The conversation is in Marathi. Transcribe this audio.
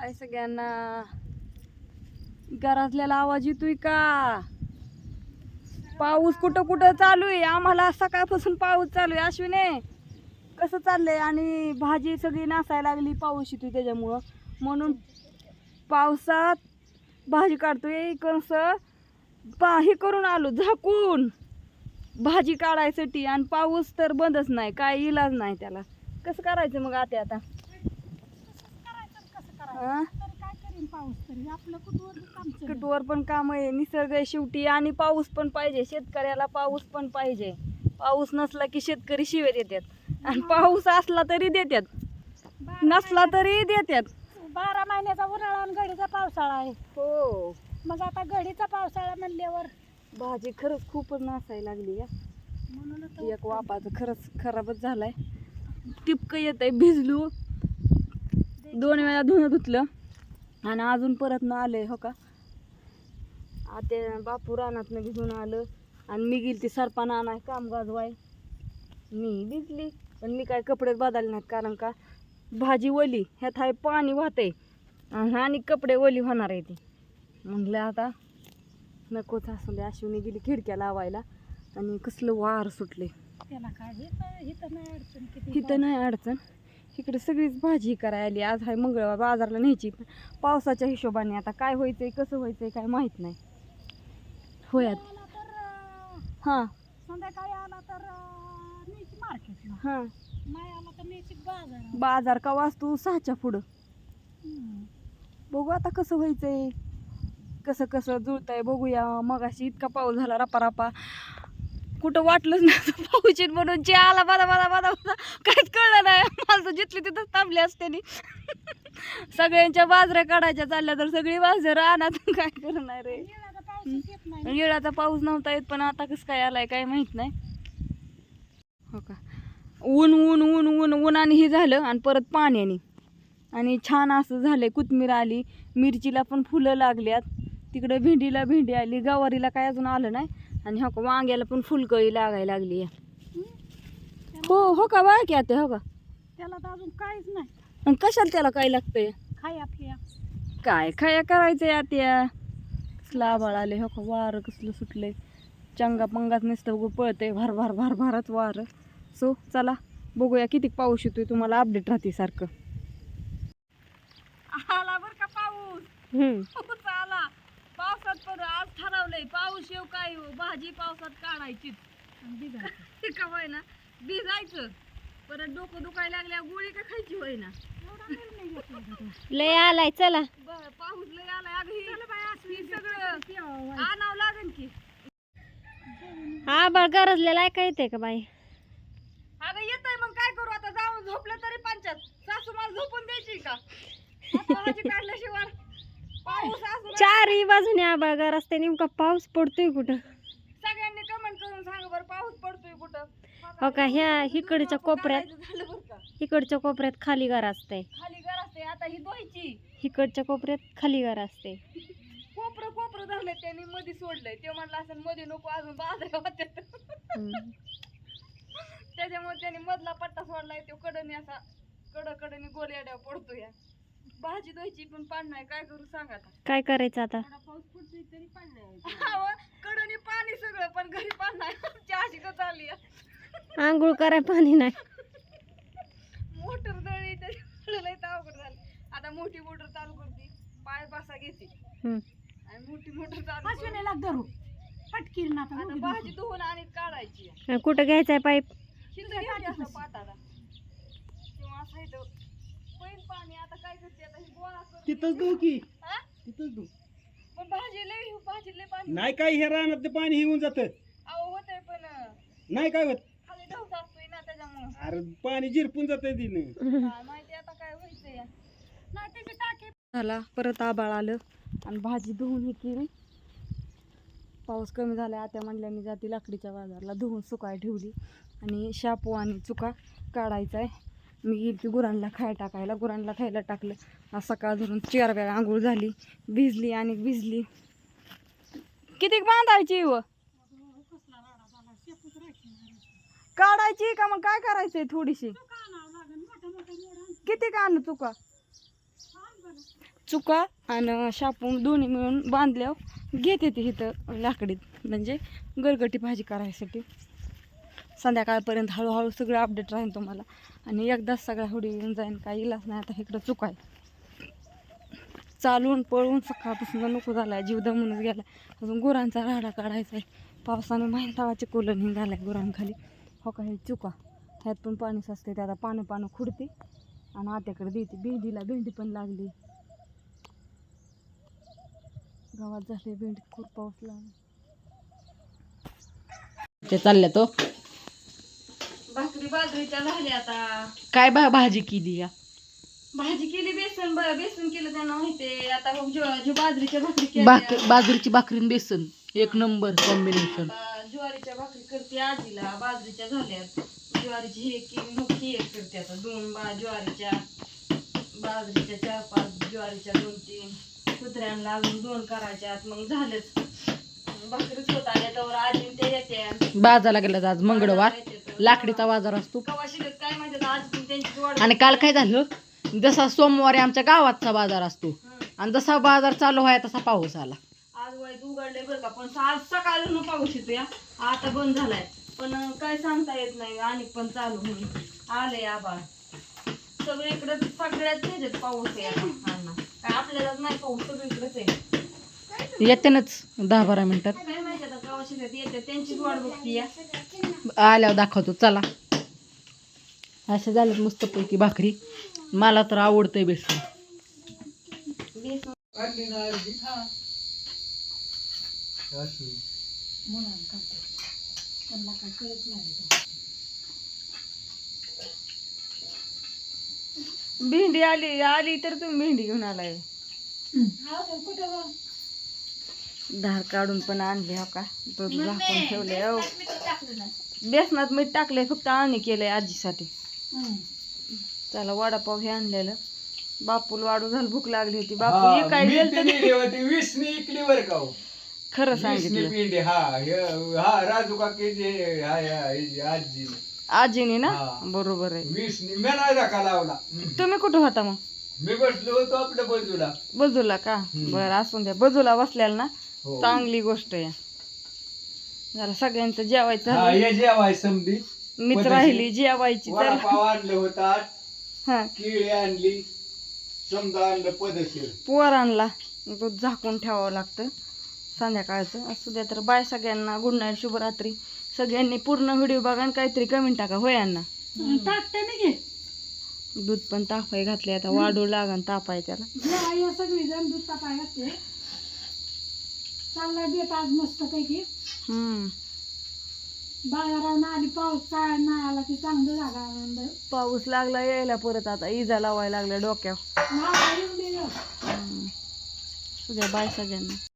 हाय सगळ्यांना. घरातल्याला आवाज येतोय का? पाऊस कुठं कुठं चालू आहे? आम्हाला सकाळपासून पाऊस चालू आहे अश्विने. कसं चाललंय? आणि भाजी सगळी नासायला लागली पाऊस येतोय त्याच्यामुळं. म्हणून पावसात भाजी काढतोय कसं पा हे करून आलो झाकून. भाजी काढायसाठी आणि पाऊस तर बंदच नाही काय इलाज नाही त्याला. कसं करायचं मग आता आता? हा? काय करीन पाऊस तरी? आपलं कुठवर काम चालू. कुटवर पण काम आहे. निसर्ग आहे शेवटी. आणि पाऊस पण पाहिजे. शेतकऱ्याला पाऊस पण पाहिजे. पाऊस नसला की शेतकरी शिवे देतात आणि पाऊस असला तरी देतात. बारा नसला तरी देतात. महिने- बारा महिन्याचा उन्हाळा आणि घडीचा पावसाळा आहे. हो. मग आता घडीचा पावसाळा म्हणल्यावर? भाजी खरंच खूपच नासायला लागली या. म्हणूनच एक वापाचं खरंच खराबच झालाय. टिपकं येत आहे भिजलो. दोन वेळा धुणं धुतलं आणि अजून परत न आलंय हो का? आता बापू रानातनं घेऊन आलं आणि मी गेली ती सरपाना आणाय काम गाजवाय मी भिजली पण मी काय कपडे बदलले नाहीत कारण का भाजी ओली ह्यात आहे पाणी वाहतंय आणि कपडे ओली होणार आहे ती. म्हणलं आता नकोच असू दे अश्विनी गेली खिडक्या लावायला आणि कसलं वार सुटले त्याला काय हिथं हिथं नाही अडचण. इकडे सगळीच भाजी करायला आली. आज आहे मंगळवार बाजारला न्यायची. पावसाच्या हिशोबाने आता काय व्हायचंय कसं व्हायचंय काय माहीत नाही. होय अं, हां. संध्याकाळी आला तर अं, न्यायची मार्केटला हां. नाही आला तर न्यायची बाजार बाजार का वाचतो? सहाच्या पुढं. बघू आता कसं व्हायचंय. कसं कसं जुळतंय बघूया. मगाशी इतका पाऊस झाला रपा रपा. कुठं वाटलंच नाही पाऊस येईल म्हणून जे आला बादा बादा बादा बादा. काहीच कळलं नाही. माणसं जिथली तिथंच थांबली असते सगळ्यांच्या बाजऱ्या काढायच्या चालल्या तर सगळी बाजऱ्या राहणार काय करणार रे? येळाचा पाऊस नव्हता येत पण आता कसं काय आलाय काय माहीत नाही. हो का? ऊन ऊन ऊन ऊन उन्हाने हे झालं आणि परत पाण्याने. आणि छान असं झालंय. कोथमीर आली. मिरचीला पण फुलं लागल्यात. तिकडे भेंडीला भेंडी आली गवारीला काय अजून आलं नाही. आणि हो का वांग्याला पण फुलकळी लागायला लागली हो हो का बघा की आता हो का? त्याला तर अजून काहीच नाही. कशाला त्याला काय लागतंय? खाया फिया काय खाया करायचंय आता कसलं आभाळ आले हो का? वारं कसलं सुटलंय. चंगा पंगाच नुसतं पळतंय भार भार भार भारच वारं. सो चला बघूया किती पाऊस येतोय तुम्हाला अपडेट राहते सारखं. आला बर का पाऊस? आला पावसात पण आज ठरवलंय पाऊस येऊ काय येऊ भाजी पावसात काढायचीच बिघायचं. का होय ना भिजायचं. परत डोकं दुखायला लागल्या गोळी का खायची होय ना एवढा निर्णय घेतला का तू? लय आलाय चला. पाऊस लय आलाय. अगं ही- चला बाई, असं ही सगळं. आणावं लागेल की. आबाळ गरजलेला आहे का येते का बाई? अगं येतंय मग काय करू आता? जाऊन झोपलं तरी पंचायत सासू मला झोपून द्यायची का? आता भाजी काढल्याशिवाय. चारही बाजूने आबाळ गरजते नेमका पाऊस पडतोय कुठं? सगळ्यांनी कमेंट करून सांगा बरं पाऊस पडतोय कुठं? हो का ह्या इकडच्या कोपऱ्यात इकडच्या कोपऱ्यात खाली घर असते खाली घर असते आता ही धुवायची. इकडच्या कोपऱ्यात खाली घर असते कोपरं कोपरं धरलंय त्यांनी मध्ये सोडलंय. ते म्हणलं असं मध्ये नको अजून हम्म. त्याच्यामुळे त्यांनी मधला पट्टा सोडलाय तो कडनी असा कड कडनी गोल्याड्या पडतो या भाजी धुवायची पण पाणी नाही. काय करू सांगा आता. काय करायचं आता? एवढा पाऊस पडतोय तरी पाणी नाही. अहो, कडनी पाणी सगळं पण घरी पाणी नाही. चहाशी का चालली आंघोळ कराय पाणी नाही. मोटर दळली त्याच्यामुळे लय अवघड झालं. आता मोठी मोटर चालू करते. पाय बसा घेते. हम्म. आणि मोठी मोटर चालू करून अश्विनीला धरू. पटकीर ना आता भाजी धरू. धुवून आणि काढायची आणि कुठं घ्यायचंय पाईप? शिंदे घ्यायची असं पाटाला किंवा असं इथं पाणी आता काय करते? आता ही गोळा करून तिथंच देऊ की. हा? तिथंच पण भाजी लय भाजी लय पाणी नाही काय हे रानात ते पाणी येऊन जात. अहो होतंय पण नाही काय होत? खाली ढवस असतोय ना त्याच्यामुळं. अरे पाणी जिरपून जात तिने काय माहिती आता काय व्हायचंय. नाही त्याची टाकी झाला परत आबाळ आलं. आणि भाजी धुवून हे केली. पाऊस कमी झाला आता म्हणल्या मी जाते लाकडीच्या बाजारला. धुवून सुकाय ठेवली. आणि शापू आणि चुका काढायचा आहे मी गेली की गुरांना खायला टाकायला. गुरांना खायला टाकलं. सकाळ धरून चार वेळा आंघोळ झाली. भिजली आणि भिजली. किती बांधायची व? काढायची का मग काय करायचंय थोडीशी? तो का आण. किती का आणू चुका? चुका आणि शापून दोन्ही मिळून बांधल्यावर घेते ती इथं लाकडीत. म्हणजे गरगटी भाजी करायसाठी. संध्याकाळपर्यंत हळूहळू सगळं अपडेट राहील तुम्हाला. आणि एकदाच सगळ्या हुडी येऊन जाईन काय इलाज नाही. आता इकडं चुकाय आहे. चालून पळून सकाळपासून नको झालाय जीव दमूनच गेला अजून गुरांचा राडा काढायचा आहे पावसाने माहितावाचे कोलन ही आहे गुरांखाली. हो का हे चुका. ह्यात पण पाणी साचते त्याला पानं पानं खुडते. आणि आत्याकडे देते भेंडीला भेंडी पण लागली. गावात झाले भेंडी खूप पाऊस लागला. ते चालल्या तो. भाकरी बाजरीच्या झाल्या आता. काय बा भाजी केली या? भाजी केली बेसन ब- बेसन केलं त्यांना माहितीये. आता ज्व- ज्व बाजरीच्या भाकरी केल्या. भाक बाजरीची भाकरी आणि बेसन एक नंबर कॉम्बिनेशन आता ज्वारीच्या भाकरी करते आजीला. बाजरीच्या झाल्यात. ज्वारीची ही एक केली मग ही एक करते आता. दोन बा ज्वारीच्या बाजरीच्या चार पाच ज्वारीच्या दोन तीन कुत्र्यांना अजून दोन करायच्यात. मग झालेच. भाकरीच होत आल्या तर आजी ते येते बाजारला गेला आज मंगळवार. लाकडीचा बाजार असतो. कवा शिकत काय माहिती आता आजी पण त्यांची वाढ आणि काल काय झालं? जसा सोमवारी आमच्या गावातचा बाजार असतो. आणि जसा बाजार चालू व्हाय तसा पाऊस आला. आज वाईट उघडले बरं का पण आज सकाळून पाऊस येतो या आता बंद झालाय. पण काय सांगता येत नाही आणि पण चालू होईल. आले आबाळ सगळीकडे सगळ्यात ह्याच्यात पाऊस आहे आता. काय आपल्यालाच नाही पाऊस सगळीकडेच आहे. येतेनच दहा बारा मिनिटात. काय माहिती आता गावा शेतात येते त्यांचीच वाट बघती या आल्यावर दाखवतो चला. अशा झाल्यात मस्तपैकी भाकरी. मला तर आवडतंय बेसन. बेसन भेंडी आली आली तर तुम्ही भेंडी घेऊन आलाय. धार काढून पण आणले हो का? दूध झाकून ठेवले हो. बेसनात मीठ टाकलंय फक्त आणि केलंय आजीसाठी. चला वडापाव हे आणलेलं. बापूला वाढू झालं भूक लागली होती. बापू हे काय गेलं वीसनी इकली बर का हो. खरं वीसनी सांगितलं. पिंडी हा हे- हा राजू काकीचे हा हा हिची आजी आजीने ना? हा. बरोबर आहे. वीसनी मी नाही धक्का लावला. हम्म. तुम्ही कुठं होता मग? मी बसलो होतो आपल्या बाजूला. बजूला का? बरं असून द्या. बजूला बसल्याला ना? हो. चांगली गोष्ट आहे. जरा सगळ्यांचं जेवायचं हा झालं हे जेवाय समधी मीच. राहिली जेवायची तर वडापाव आणलं होता हा. केळी आणली. समजा आणलं पदशीर. पोरांना दूध झाकून ठेवावं लागतं संध्याकाळचं. असू द्या तर बाय सगळ्यांना. गुड नाईट शुभरात्री. सगळ्यांनी पूर्ण व्हिडिओ बघा आणि काहीतरी कमेंट टाका. होय यांना घे दूध पण तापाय घातले आता वाढू लागन तापाय त्याला. सगळी जण दूध तापाय घातले. चाललाय बेत आज मस्त पैकी हम्म. बाजारावरून आली पाऊस काय नाही आला की चांगलं आनंद. पाऊस लागला यायला परत आता इजा लावायला लागल्या डोक्यावर. येऊन. हम्म. द्या बाय सगळ्यांना.